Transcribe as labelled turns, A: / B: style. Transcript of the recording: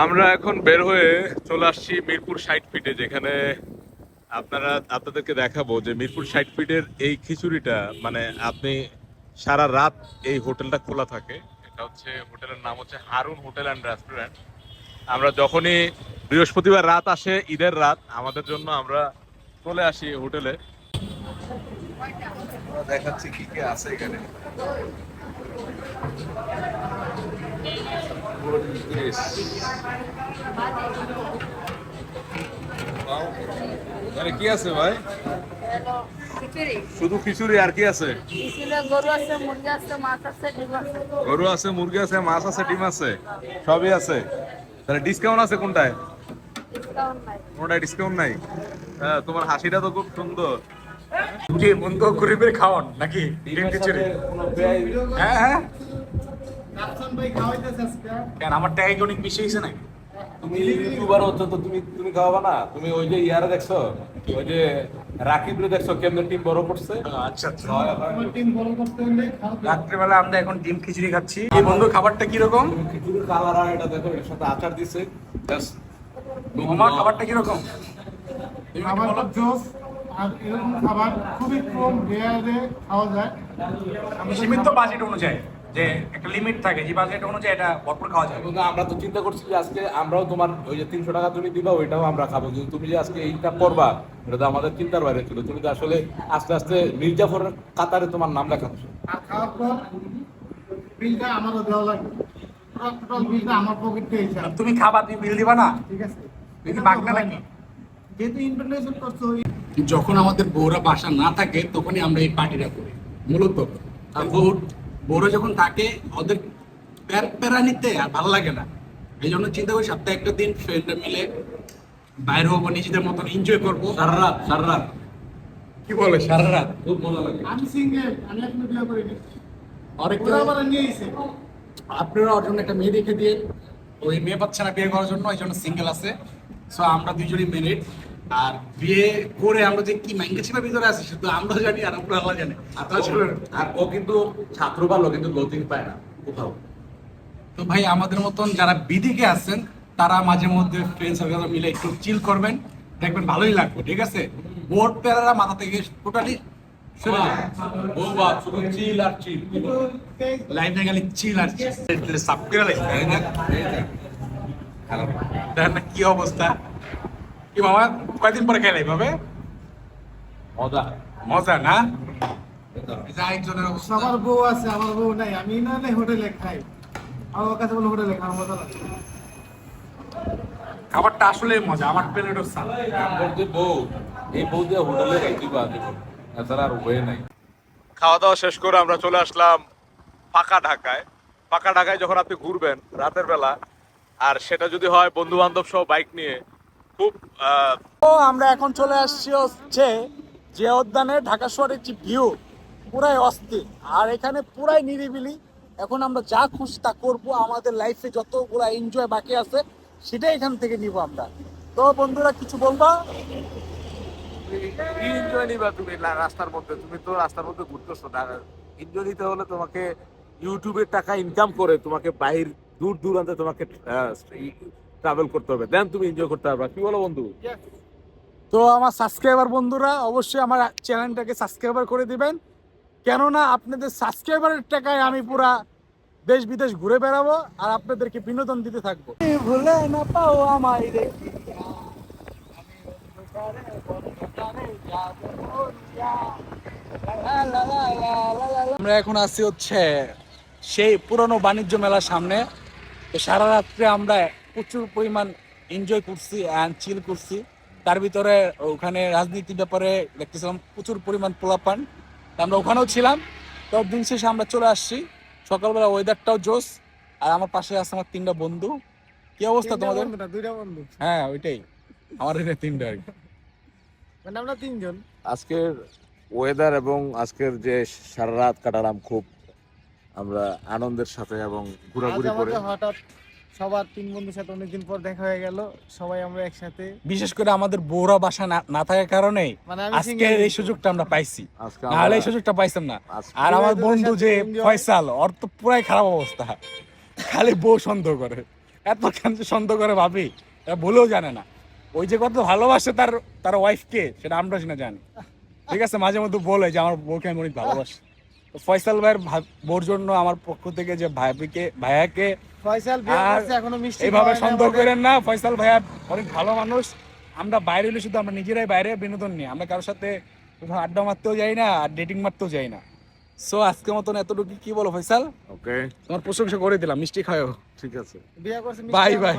A: আমরা এখন বের হয়ে চলে আসছি মিরপুর ষাট ফিটে, যেখানে আপনারা, আপনাদেরকে দেখাবো যে মিরপুর ষাট ফিটের এই খিচুড়িটা মানে আপনি সারা রাত এই হোটেলটা খোলা থাকে। এটা হচ্ছে, হোটেলের নাম হচ্ছে হারুন হোটেল অ্যান্ড রেস্টুরেন্ট। আমরা যখনই বৃহস্পতিবার রাত আসে, ঈদের রাত, আমাদের জন্য আমরা চলে আসি হোটেলে। দেখাচ্ছি কি কি আছে এখানে। মানে কি আছে ভাই? শুধু খিচুড়ি আর কি আছে?
B: গরু আছে মুরগি আছে মাছ আছে ডিম আছে
A: গরু আছে মুরগি আছে মাছ আছে ডিম আছে সবই আছে। তাহলে ডিসকাউন্ট আছে কোনটায়? কোনটায় ডিসকাউন্ট নাই? হ্যাঁ তোমার হাসিটা তো খুব সুন্দর।
C: কি বন্ধু গরিবের খাওয়ান নাকি? ডিম খিচুড়ি? হ্যাঁ হ্যাঁ। কেন আমার টাকা কি অনেক বেশি হয়েছে নাকি?
D: তুমি ইউটিউবার হচ্ছ তো তুমি তুমি খাওয়াবা না? তুমি ওই যে ইয়ারে দেখছ ওই যে রাকিবরে দেখছ কেমন টিম বড় করছে?
C: আচ্ছা আচ্ছা। রাত্রিবেলা আমরা এখন ডিম খিচুড়ি খাচ্ছি। এই বন্ধু খাবারটা কীরকম?
D: তুমি খিচুড়ির কালার আর এটা দেখো এর সাথে আচার দিছে।
C: আমার খাবারটা কীরকম?
E: খাবারটা জোস আর এরকম খাবার খুবই কম রেয়ারে খাওয়া যায়।
C: সীমিত বাজেট অনুযায়ী। যে একটা লিমিট থাকে যে বাজেট অনুযায়ী এটা ভরপুর খাওয়া যায়।
D: কিন্তু আমরা তো চিন্তা করছি যে আজকে আমরাও তোমার ওই যে তিনশো টাকা তুমি দিবা ওইটাও আমরা খাব। কিন্তু তুমি যে আজকে এইটা করবা এটা তো আমাদের চিন্তার বাইরে ছিল। তুমি তো আসলে আস্তে আস্তে মির্জাফরের কাতারে তোমার নাম লেখাচ্ছ
E: আর খাওয়ার পর বিলটা আমারও দেওয়া লাগবে। টোটাল বিলটা আমার পকেটে হিসাব
C: তুমি খাবা তুমি বিল দিবা না?
E: ঠিক আছে।
C: তুমি কি নাকি?
E: যেহেতু ইন্টারন্যাশনাল করছ
F: যখন আমাদের বউরা বাসা না থাকে তখনই আমরা এই পার্টিটা করি মূলত। আর বউ বউরা যখন থাকে ওদের প্যার- প্যারা নিতে আর ভালো লাগে না। এই জন্য চিন্তা করি সপ্তাহে একটা দিন ফ্রেন্ডরা মিলে বাইরে হব নিজেদের মতন এনজয় করব।
D: সারা রাত সারা রাত।
F: কি বলে সারা রাত?
D: খুব মজা লাগে।
E: আমি সিঙ্গেল আমি এখনও বিয়ে করিনি।
F: আরেকটা
E: আবার নিয়ে
F: আপনারা ওর জন্য একটা মেয়ে দেখে দিয়ে ওই মেয়ে পাচ্ছে না বিয়ে করার জন্য ওই জন্য সিঙ্গেল আছে। সো আমরা দুজনই মেরিট আর বিয়ে করে আমরা যে কি ছিল ভিতরে আছি শুধু আমরা জানি আর আমরা আল্লাহ জানে।
D: আর ও কিন্তু ছাত্র ভালো কিন্তু পায় না কোথাও।
F: তো ভাই আমাদের মতন যারা বিদিকে আছেন তারা মাঝে মধ্যে ফ্রেন্ড সার্কেল মিলে একটু চিল করবেন। দেখবেন ভালোই লাগবে ঠিক আছে? বোর্ড প্যারারা মাথা থেকে টোটালি
D: চিল আর চিল
F: লাইফে গেলে চিল আর চিল না কি অবস্থা? কি মামা কয়দিন পরে খেলে এইভাবে
D: মজা।
F: মজা না? অবস্থা।
E: আমার বউ আছে আমার বউ নাই। আমি না নাই হোটেলে খাই। আমার কাছে বলে হোটেলে খাওয়া মজা লাগে।
F: খাবারটা আসলে মজা আমার প্লেটও সাল
D: আমার যে বউ এই বউ দিয়ে হোটেলে খাইতে আর হয়ে নাই।
A: খাওয়া দাওয়া শেষ করে আমরা চলে আসলাম ফাঁকা ঢাকায়। ফাঁকা ঢাকায় যখন আপনি ঘুরবেন রাতের বেলা আর সেটা যদি হয় বন্ধু বান্ধব সহ বাইক নিয়ে খুব
C: তো আমরা এখন চলে আসছি হচ্ছে যে উদ্যানে ঢাকা শহরের যে ভিউ পুরাই অস্থির। আর এখানে পুরাই নিরিবিলি। এখন আমরা যা খুশি তা করব। আমাদের লাইফে যতগুলো এনজয় বাকি আছে সেটাই এখান থেকে নিব আমরা। তো বন্ধুরা কিছু বলবা?
A: কি এনজয় নিবা তুমি? রাস্তার মধ্যে। তুমি তো রাস্তার মধ্যে ঘুরতেছো এনজয় নিতে হলে তোমাকে ইউটিউবের টাকা ইনকাম করে তোমাকে বাইর দূর দূরান্তে তোমাকে ট্রাভেল করতে হবে। দেন তুমি এনজয় করতে পারবা। কি বলো বন্ধু?
C: তো আমার সাবস্ক্রাইবার বন্ধুরা অবশ্যই আমার চ্যানেলটাকে সাবস্ক্রাইবার করে দিবেন। কেননা আপনাদের সাবস্ক্রাইবারের টাকায় আমি পুরা দেশ বিদেশ ঘুরে বেড়াবো আর আপনাদেরকে বিনোদন দিতে থাকব। ভুলে না পাও আমায় দেখি আমরা এখন আছি হচ্ছে সেই পুরনো বাণিজ্য মেলার সামনে। সারা রাত্রে আমরা প্রচুর পরিমাণ এনজয় করছি অ্যান্ড চিল করছি। তার ভিতরে ওখানে রাজনীতির ব্যাপারে দেখতেছিলাম প্রচুর পরিমাণ পোলাপান। আমরা ওখানেও ছিলাম। তো দিন শেষে আমরা চলে আসছি। সকালবেলা ওয়েদারটাও জোস আর আমার পাশে আছে আমার তিনটা বন্ধু। কি অবস্থা তোমাদের?
E: বন্ধু
C: হ্যাঁ ওইটাই। আমার এখানে তিনটা আর কি।
E: মানে আমরা তিনজন।
A: আজকের ওয়েদার এবং আজকের যে সারা রাত কাটালাম খুব আমরা আনন্দের সাথে এবং ঘোরাঘুরি করে।
E: হঠাৎ সবার তিন বন্ধুর সাথে অনেকদিন পর দেখা হয়ে গেল সবাই আমরা একসাথে।
C: বিশেষ করে আমাদের বৌরা বাসা না- থাকার কারণে
E: মানে
C: আজকে এই সুযোগটা আমরা পাইছি।
A: আজকে
C: নাহলে এই সুযোগটা পাইতাম না। আর আমার বন্ধু যে ফয়সাল ওর তো পুরাই খারাপ অবস্থা। খালি বউ সন্দেহ করে। এত কেন যে সন্দেহ করে ভাবি এটা ভুলেও জানে না। ওই যে কত ভালোবাসে তার তার ওয়াইফকে সেটা আমরা সেটা জানি। ঠিক আছে মাঝে মধ্যে বলে যে আমার বউকে আমি অনেক ভালোবাসি। ফয়সাল ভাইয়ের বউর জন্য আমার পক্ষ থেকে যে ভাইকে ভাইয়াকে
E: ফয়সাল এখনও মিষ্টি
C: এইভাবে সন্দেহ করেন না ফয়সাল ভাইয়া অনেক ভালো মানুষ। আমরা বাইরে হলে শুধু আমরা নিজেরাই বাইরে বিনোদন নিই আমরা কারোর সাথে কোথাও আড্ডা মারতেও যাই না আর ডেটিং মারতেও যাই না। সো আজকের মতন এতটুকু কি বলো ফয়সাল?
A: ওকে
C: তোমার প্রশংসা করে দিলাম মিষ্টি খাও
A: ঠিক আছে।
C: Bye bye